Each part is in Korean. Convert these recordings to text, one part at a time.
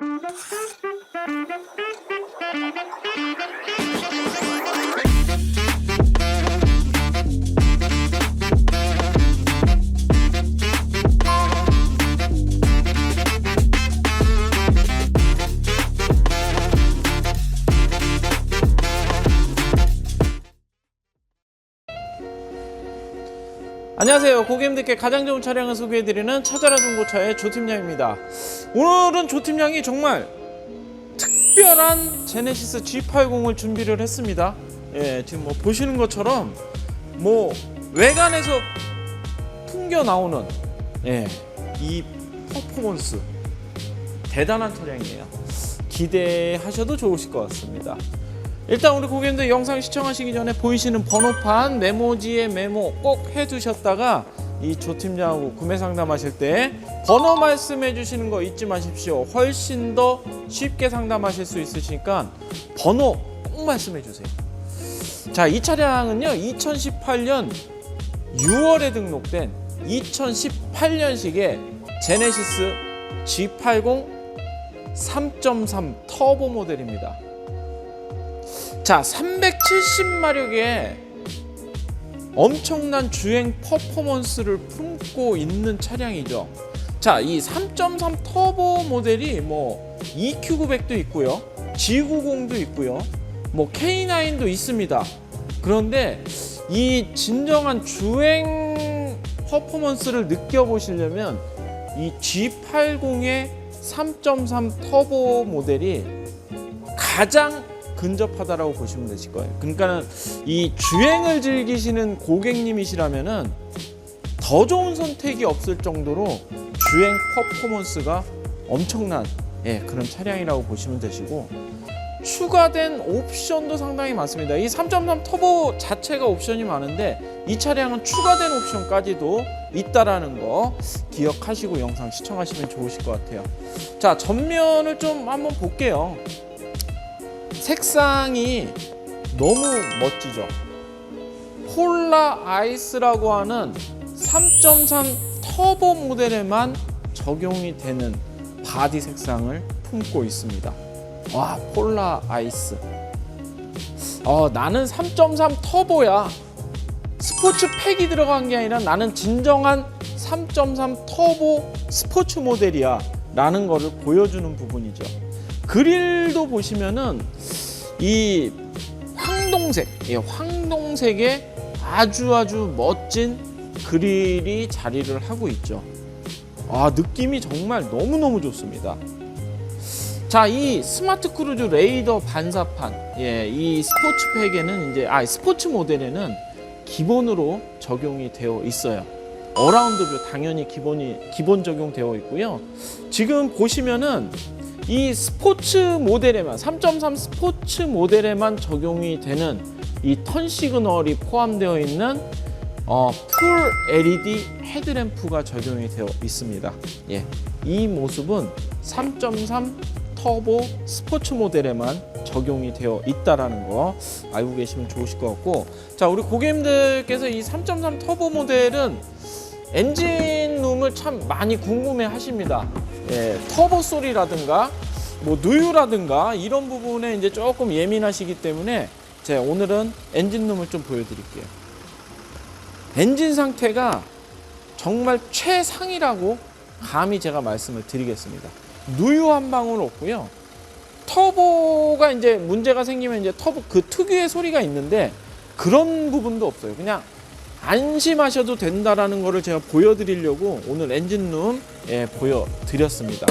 Thank you. 안녕하세요. 고객님들께 가장 좋은 차량을 소개해드리는 찾아라 중고차의 조팀장입니다. 오늘은 조팀장이 정말 특별한 제네시스 G80을 준비를 했습니다. 예, 지금 뭐 보시는 것처럼 뭐 외관에서 풍겨 나오는 예, 이 퍼포먼스 대단한 차량이에요. 기대하셔도 좋으실 것 같습니다. 일단 우리 고객님들 영상 시청하시기 전에 보이시는 번호판 메모지에 메모 꼭 해두셨다가 이 조팀장하고 구매 상담하실 때 번호 말씀해 주시는 거 잊지 마십시오. 훨씬 더 쉽게 상담하실 수 있으시니까 번호 꼭 말씀해 주세요. 자, 이 차량은요 2018년 6월에 등록된 2018년식의 제네시스 G80 3.3 터보 모델입니다. 자, 370마력의 엄청난 주행 퍼포먼스를 품고 있는 차량이죠. 자, 이 3.3 터보 모델이 뭐 EQ900도 있고요. G90도 있고요. 뭐 K9도 있습니다. 그런데 이 진정한 주행 퍼포먼스를 느껴보시려면 이 G80의 3.3 터보 모델이 가장 근접하다라고 보시면 되실 거예요. 그러니까는 이 주행을 즐기시는 고객님이시라면은 더 좋은 선택이 없을 정도로 주행 퍼포먼스가 엄청난 예, 그런 차량이라고 보시면 되시고 추가된 옵션도 상당히 많습니다. 이 3.3 터보 자체가 옵션이 많은데 이 차량은 추가된 옵션까지도 있다라는 거 기억하시고 영상 시청하시면 좋으실 것 같아요. 자, 전면을 좀 한번 볼게요. 색상이 너무 멋지죠. 폴라 아이스라고 하는 3.3 터보 모델에만 적용이 되는 바디 색상을 품고 있습니다. 와, 폴라 아이스. 어, 나는 3.3 터보야. 스포츠 팩이 들어간 게 아니라 나는 진정한 3.3 터보 스포츠 모델이야. 라는 거를 보여주는 부분이죠. 그릴도 보시면은 이 황동색, 예, 황동색의 아주 아주 멋진 그릴이 자리를 하고 있죠. 아, 느낌이 정말 너무너무 좋습니다. 자, 이 스마트 크루즈 레이더 반사판, 예, 이 스포츠 팩에는 이제, 아, 스포츠 모델에는 기본으로 적용이 되어 있어요. 어라운드 뷰 당연히 기본이, 기본 적용되어 있고요. 지금 보시면은 이 스포츠 모델에만 3.3 스포츠 모델에만 적용이 되는 이 턴 시그널이 포함되어 있는 어, 풀 LED 헤드램프가 적용이 되어 있습니다. 예, 이 모습은 3.3 터보 스포츠 모델에만 적용이 되어 있다라는 거 알고 계시면 좋으실 것 같고 자 우리 고객님들께서 이 3.3 터보 모델은 엔진룸을 참 많이 궁금해 하십니다. 예, 터보 소리라든가 뭐 누유라든가 이런 부분에 이제 조금 예민하시기 때문에 제가 오늘은 엔진룸을 좀 보여드릴게요. 엔진 상태가 정말 최상이라고 감히 제가 말씀을 드리겠습니다. 누유 한 방울 없고요. 터보가 이제 문제가 생기면 이제 터보 그 특유의 소리가 있는데 그런 부분도 없어요. 그냥 안심하셔도 된다라는 거를 제가 보여드리려고 오늘 엔진룸 예, 보여드렸습니다.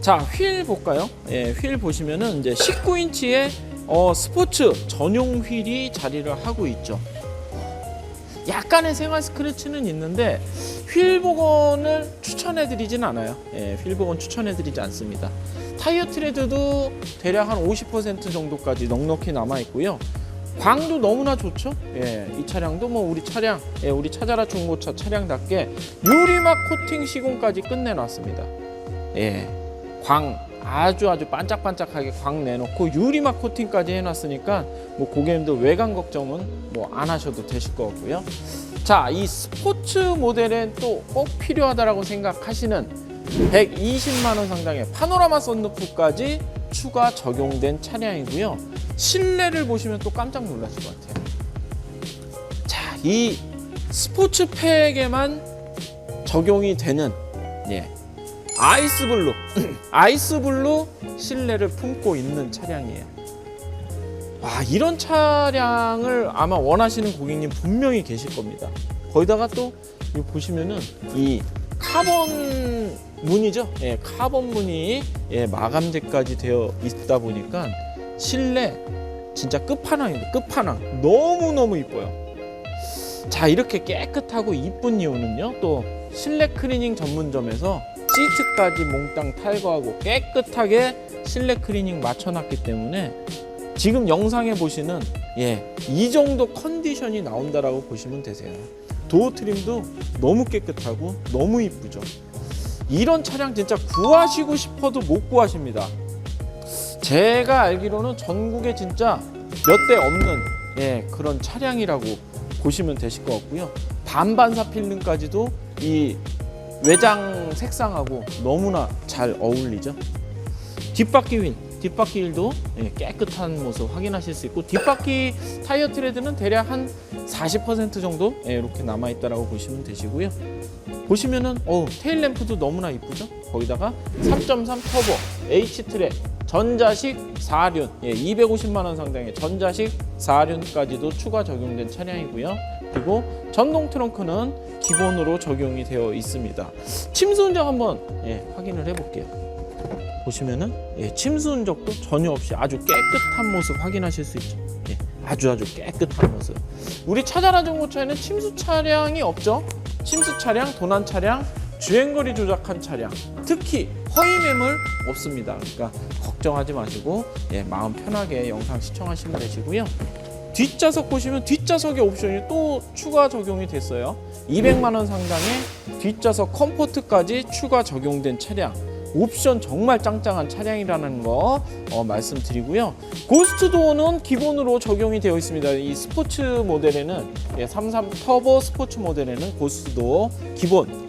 자, 휠 볼까요? 예, 휠 보시면은 이제 19인치의 어, 스포츠 전용 휠이 자리를 하고 있죠. 약간의 생활 스크래치는 있는데 휠 복원을 추천해드리진 않아요. 예, 휠 복원 추천해드리지 않습니다. 타이어 트레드도 대략 한 50% 정도까지 넉넉히 남아 있고요. 광도 너무나 좋죠. 예, 이 차량도 뭐 우리 차량, 예, 우리 찾아라 중고차 차량답게 유리막 코팅 시공까지 끝내놨습니다. 예, 광 아주 아주 반짝반짝하게 광 내놓고 유리막 코팅까지 해놨으니까 뭐 고객님들 외관 걱정은 뭐 안 하셔도 되실 것 같고요. 자, 이 스포츠 모델엔 또꼭 필요하다라고 생각하시는 120만 원 상당의 파노라마 썬루프까지 추가 적용된 차량이고요. 실내를 보시면 또 깜짝 놀라실 것 같아요. 자, 이 스포츠팩에만 적용이 되는 예. 아이스블루, 아이스블루 실내를 품고 있는 차량이에요. 와, 이런 차량을 아마 원하시는 고객님 분명히 계실 겁니다. 거기다가 또 여기 보시면은 이 카본 문이죠. 예, 카본 문이 예, 마감재까지 되어 있다 보니까 실내 진짜 끝판왕입니다. 끝판왕. 너무너무 이뻐요. 자, 이렇게 깨끗하고 이쁜 이유는요. 또 실내 클리닝 전문점에서 시트까지 몽땅 탈거하고 깨끗하게 실내 클리닝 맞춰놨기 때문에 지금 영상에 보시는 예, 이 정도 컨디션이 나온다라고 보시면 되세요. 도어 트림도 너무 깨끗하고 너무 이쁘죠. 이런 차량 진짜 구하시고 싶어도 못 구하십니다. 제가 알기로는 전국에 진짜 몇 대 없는 예, 그런 차량이라고 보시면 되실 것 같고요. 반반사 필름까지도 이 외장 색상하고 너무나 잘 어울리죠. 뒷바퀴 휠, 뒷바퀴 휠도 예, 깨끗한 모습 확인하실 수 있고 뒷바퀴 타이어 트레드는 대략 한 40% 정도 예, 이렇게 남아 있다라고 보시면 되시고요. 보시면은 어 테일 램프도 너무나 이쁘죠. 거기다가 3.3 터보 H 트랙 전자식 4륜 예, 250만 원 상당의 전자식 4륜까지도 추가 적용된 차량이고요. 그리고 전동 트렁크는 기본으로 적용이 되어 있습니다. 침수 흔적 한번 예, 확인을 해볼게요. 보시면은 예, 침수 흔적도 전혀 없이 아주 깨끗한 모습 확인하실 수 있죠. 예, 아주 아주 깨끗한 모습. 우리 찾아라 중고차에는 침수 차량이 없죠. 침수 차량, 도난 차량, 주행거리 조작한 차량, 특히 허위 매물 없습니다. 그러니까 걱정하지 마시고 예, 마음 편하게 영상 시청하시면 되시고요. 뒷좌석 보시면 뒷좌석의 옵션이 또 추가 적용이 됐어요. 200만 원 상당의 뒷좌석 컴포트까지 추가 적용된 차량. 옵션 정말 짱짱한 차량이라는 거 어, 말씀드리고요. 고스트 도어는 기본으로 적용이 되어 있습니다. 이 스포츠 모델에는 예, 33 터보 스포츠 모델에는 고스트 도어 기본.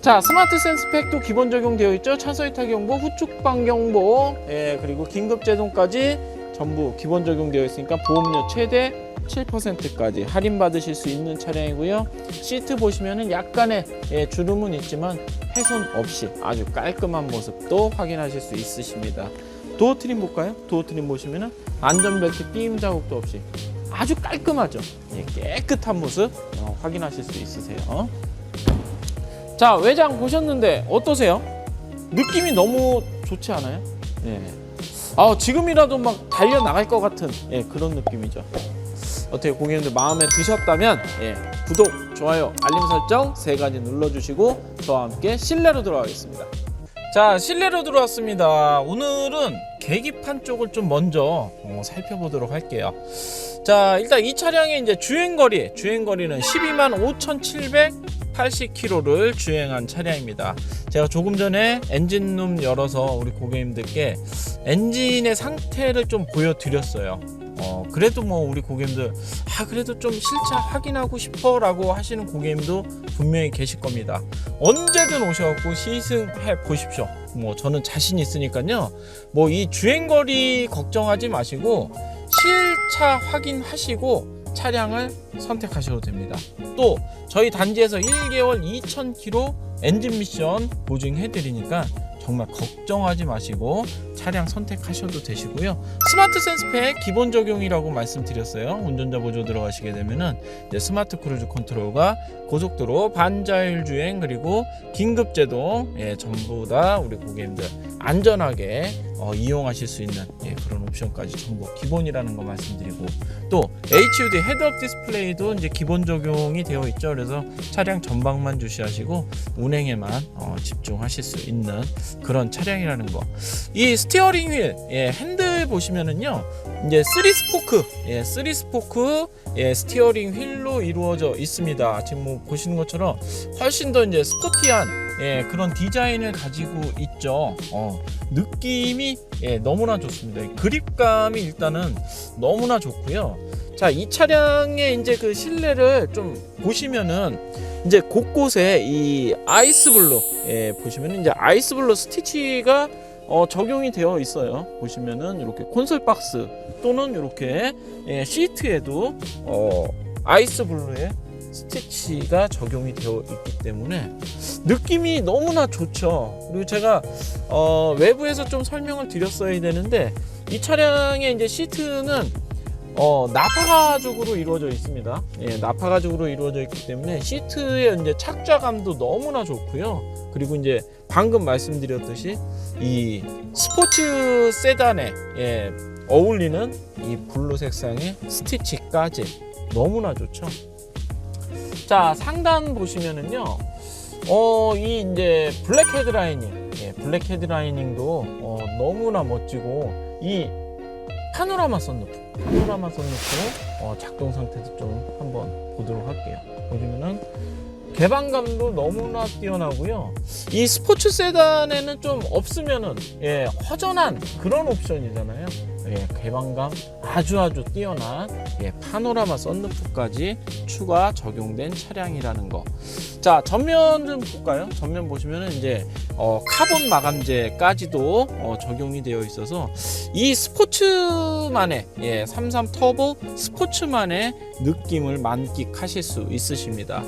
자 스마트 센스 팩도 기본 적용되어 있죠. 차서 이탈 경보, 후축 방 경보, 예, 그리고 긴급 제동까지 전부 기본 적용되어 있으니까 보험료 최대 7%까지 할인 받으실 수 있는 차량이고요. 시트 보시면은 약간의 예, 주름은 있지만 훼손 없이 아주 깔끔한 모습도 확인하실 수 있으십니다. 도어 트림 볼까요? 도어 트림 보시면은 안전벨트 끼임 자국도 없이 아주 깔끔하죠. 예, 깨끗한 모습 어, 확인하실 수 있으세요. 자 외장 보셨는데 어떠세요? 느낌이 너무 좋지 않아요? 예. 아 지금이라도 막 달려 나갈 것 같은 예, 그런 느낌이죠. 어떻게 고객님들 마음에 드셨다면 예, 구독, 좋아요, 알림 설정 세 가지 눌러주시고 저와 함께 실내로 들어가겠습니다. 자 실내로 들어왔습니다. 오늘은 계기판 쪽을 좀 먼저 어, 살펴보도록 할게요. 자 일단 이 차량의 이제 주행거리 주행거리는 12만 5,780km를 주행한 차량입니다. 제가 조금 전에 엔진룸 열어서 우리 고객님들께 엔진의 상태를 좀 보여드렸어요. 어, 그래도 뭐 우리 고객님들 아 그래도 좀 실차 확인하고 싶어 라고 하시는 고객님도 분명히 계실 겁니다. 언제든 오셔갖고 시승해 보십시오. 뭐 저는 자신 있으니까요. 뭐 이 주행거리 걱정하지 마시고 실차 확인하시고 차량을 선택하셔도 됩니다. 또 저희 단지에서 1개월 2,000km 엔진 미션 보증해 드리니까 정말 걱정하지 마시고 차량 선택하셔도 되시고요. 스마트 센스팩 기본 적용이라고 말씀드렸어요. 운전자 보조 들어가시게 되면은 스마트 크루즈 컨트롤과 고속도로 반자율 주행 그리고 긴급 제동 예, 전부 다 우리 고객님들 안전하게 어, 이용하실 수 있는 예, 그런 옵션까지 전부 기본이라는 거 말씀드리고 또 HUD 헤드업 디스플레이도 이제 기본 적용이 되어 있죠. 그래서 차량 전방만 주시하시고 운행에만 어, 집중하실 수 있는 그런 차량이라는 거. 이 스티어링 휠, 예, 핸들 보시면은요, 이제 3 스포크, 예, 3 스포크, 예, 스티어링 휠로 이루어져 있습니다. 지금 뭐 보시는 것처럼 훨씬 더 이제 스포티한 예, 그런 디자인을 가지고 있죠. 어, 느낌이 예, 너무나 좋습니다. 그립감이 일단은 너무나 좋고요. 자, 이 차량의 이제 그 실내를 좀 보시면은 이제 곳곳에 이 아이스블루 예, 보시면 이제 아이스블루 스티치가 어, 적용이 되어 있어요. 보시면은 이렇게 콘솔 박스 또는 이렇게 예, 시트에도 어, 아이스블루의 스티치가 적용이 되어 있기 때문에 느낌이 너무나 좋죠. 그리고 제가 어, 외부에서 좀 설명을 드렸어야 되는데 이 차량의 이제 시트는 어, 나파 가죽으로 이루어져 있습니다. 예, 나파 가죽으로 이루어져 있기 때문에 시트의 이제 착좌감도 너무나 좋고요. 그리고 이제 방금 말씀드렸듯이 이 스포츠 세단에 예, 어울리는 이 블루 색상의 스티치까지 너무나 좋죠. 자 상단 보시면은요, 어, 이 이제 블랙 헤드라이닝, 예, 블랙 헤드라이닝도 어, 너무나 멋지고 이 파노라마 썬루프, 파노라마 썬루프 어, 작동 상태도 좀 한번 보도록 할게요. 보시면은 개방감도 너무나 뛰어나고요. 이 스포츠 세단에는 좀 없으면은 예, 허전한 그런 옵션이잖아요. 예, 개방감 아주 아주 뛰어난 예, 파노라마 썬루프까지 추가 적용된 차량이라는 거. 자 전면 좀 볼까요? 전면 보시면은 이제 어, 카본 마감재까지도 어, 적용이 되어 있어서 이 스포츠만의 예, 33 터보 스포츠만의 느낌을 만끽하실 수 있으십니다.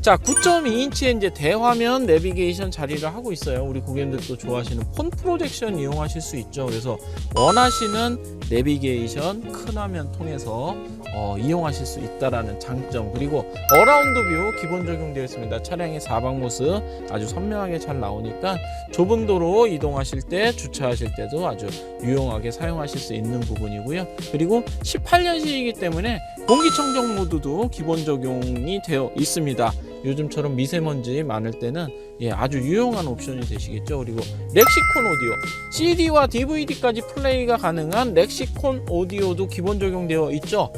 자, 9.2인치의 이제 대화면 내비게이션 자리를 하고 있어요. 우리 고객님들도 좋아하시는 폰 프로젝션 이용하실 수 있죠. 그래서 원하시는 내비게이션 큰 화면 통해서 어, 이용하실 수 있다라는 장점 그리고 어라운드 뷰 기본 적용되어 있습니다. 차량의 사방 모습 아주 선명하게 잘 나오니까 좁은 도로 이동하실 때 주차하실 때도 아주 유용하게 사용하실 수 있는 부분이고요. 그리고 18년식이기 때문에 공기청정 모드도 기본 적용이 되어 있습니다. 요즘처럼 미세먼지 많을 때는 예, 아주 유용한 옵션이 되시겠죠. 그리고 렉시콘 오디오, CD와 DVD까지 플레이가 가능한 렉시콘 오디오도 기본 적용되어 있죠.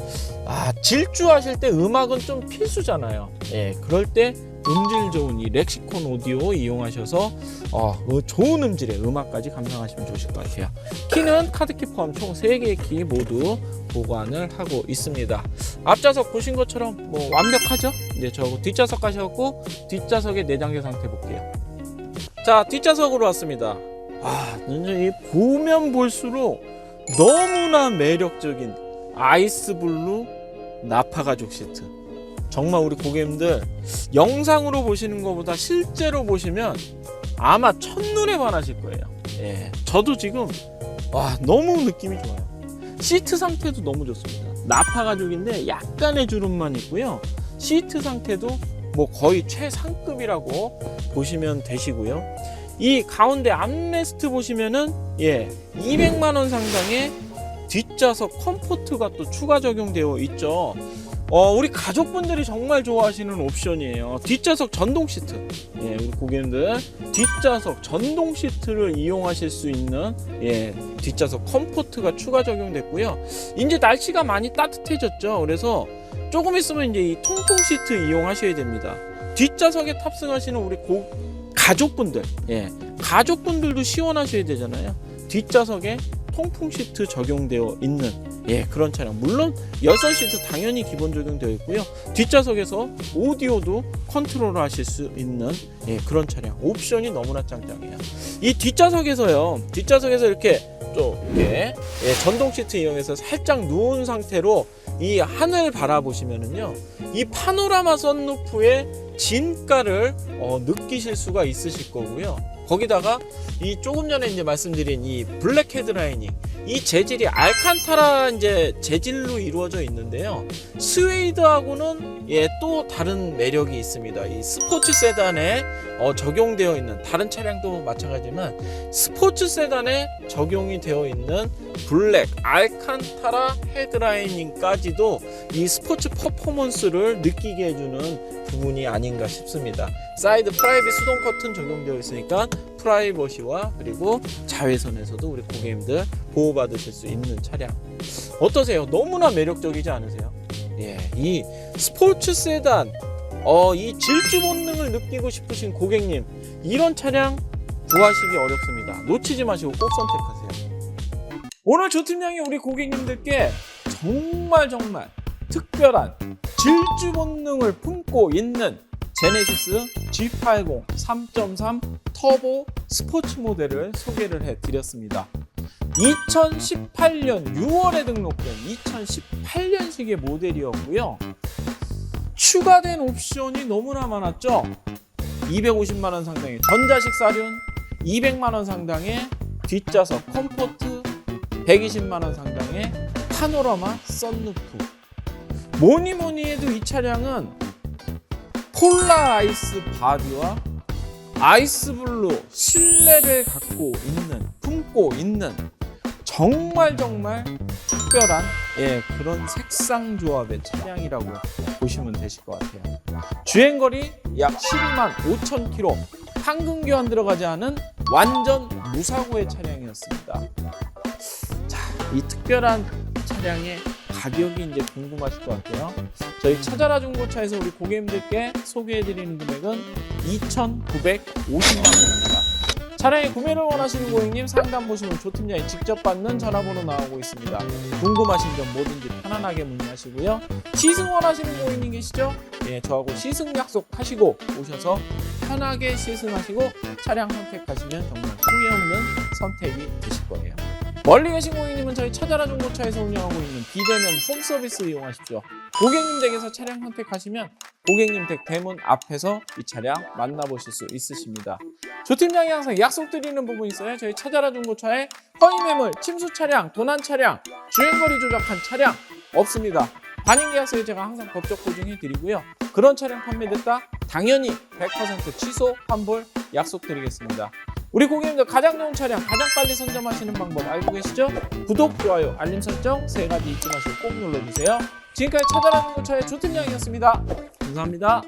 아, 질주하실 때 음악은 좀 필수잖아요. 예, 그럴 때 음질 좋은 이 렉시콘 오디오 이용하셔서 어, 어, 좋은 음질의 음악까지 감상하시면 좋으실 것 같아요. 키는 카드키 포함 총 3개의 키 모두 보관을 하고 있습니다. 앞좌석 보신 것처럼 뭐 완벽하죠? 이제 저 뒷좌석 가셔갖고 뒷좌석의 내장재 상태 볼게요. 자, 뒷좌석으로 왔습니다. 아, 이 보면 볼수록 너무나 매력적인 아이스 블루 나파 가죽 시트. 정말 우리 고객님들 영상으로 보시는 것보다 실제로 보시면 아마 첫눈에 반하실 거예요. 예. 저도 지금 와, 너무 느낌이 좋아요. 시트 상태도 너무 좋습니다. 나파 가죽인데 약간의 주름만 있고요. 시트 상태도 뭐 거의 최상급이라고 보시면 되시고요. 이 가운데 암레스트 보시면은 예, 200만 원 상당의 뒷좌석 컴포트가 또 추가 적용되어 있죠. 어, 우리 가족분들이 정말 좋아하시는 옵션이에요. 뒷좌석 전동 시트. 예, 우리 고객님들 뒷좌석 전동 시트를 이용하실 수 있는 예, 뒷좌석 컴포트가 추가 적용됐고요. 이제 날씨가 많이 따뜻해졌죠. 그래서 조금 있으면 이제 이 통풍 시트 이용하셔야 됩니다. 뒷좌석에 탑승하시는 우리 고 가족분들, 예, 가족분들도 시원하셔야 되잖아요. 뒷좌석에 통풍 시트 적용되어 있는 예 그런 차량. 물론 열선 시트 당연히 기본 적용되어 있고요. 뒷좌석에서 오디오도 컨트롤 하실 수 있는 예 그런 차량. 옵션이 너무나 짱짱해요. 이 뒷좌석에서요 뒷좌석에서 이렇게 좀 이렇게 예, 전동 시트 이용해서 살짝 누운 상태로 이 하늘 바라보시면은요 이 파노라마 선루프의 진가를 어, 느끼실 수가 있으실 거고요 거기다가 이 조금 전에 이제 말씀드린 이 블랙 헤드라이닝 이 재질이 알칸타라 이제 재질로 이루어져 있는데요. 스웨이드하고는 예 또 다른 매력이 있습니다. 이 스포츠 세단에 어, 적용되어 있는 다른 차량도 마찬가지지만 스포츠 세단에 적용이 되어 있는 블랙 알칸타라 헤드라이닝까지도 이 스포츠 퍼포먼스를 느끼게 해주는 부분이 아닌가 싶습니다. 사이드 프라이빗 수동 커튼 적용되어 있으니까 프라이버시와 그리고 자외선에서도 우리 고객님들 보호받으실 수 있는 차량 어떠세요? 너무나 매력적이지 않으세요? 예, 이 스포츠 세단 어, 이 질주 본능을 느끼고 싶으신 고객님 이런 차량 구하시기 어렵습니다. 놓치지 마시고 꼭 선택하세요. 오늘 조팀장이 우리 고객님들께 정말 정말 특별한 질주 본능을 품고 있는 제네시스 G80 3.3 터보 스포츠 모델을 소개를 해드렸습니다. 2018년 6월에 등록된 2018년식의 모델이었고요. 추가된 옵션이 너무나 많았죠. 250만 원 상당의 전자식 사륜, 200만 원 상당의 뒷좌석 컴포트, 120만 원 상당의 파노라마 썬루프. 뭐니 뭐니 해도 이 차량은 폴라 아이스 바디와 아이스 블루 실내를 갖고 있는 품고 있는 정말 정말 특별한 예, 그런 색상 조합의 차량이라고 보시면 되실 것 같아요. 주행거리 약 12만 5천 킬로, 황금 교환 들어가지 않은 완전 무사고의 차량이었습니다. 자, 이 특별한 차량의 가격이 이제 궁금하실 것 같아요. 저희 찾아라 중고차에서 우리 고객님들께 소개해드리는 금액은 2,950만 원입니다. 차량의 구매를 원하시는 고객님 상담 보시면 조팀장이 직접 받는 전화번호 나오고 있습니다. 궁금하신 점 뭐든지 편안하게 문의하시고요. 시승 원하시는 고객님 계시죠? 예, 저하고 시승 약속하시고 오셔서 편하게 시승하시고 차량 선택하시면 정말 후회 없는 선택이 되실 거예요. 멀리 계신 고객님은 저희 찾아라 중고차에서 운영하고 있는 비대면 홈 서비스 이용하십시오. 고객님 댁에서 차량 선택하시면 고객님 댁 대문 앞에서 이 차량 만나보실 수 있으십니다. 조 팀장이 항상 약속드리는 부분이 있어요. 저희 찾아라 중고차에 허위 매물, 침수 차량, 도난 차량, 주행거리 조작한 차량 없습니다. 반인 계약서에 제가 항상 법적 보증해 드리고요. 그런 차량 판매됐다? 당연히 100% 취소, 환불 약속드리겠습니다. 우리 고객님들 가장 좋은 차량 가장 빨리 선점하시는 방법 알고 계시죠? 구독, 좋아요, 알림 설정 세 가지 잊지 마시고 꼭 눌러주세요. 지금까지 찾아라 중고차의 조팀장이었습니다. 감사합니다.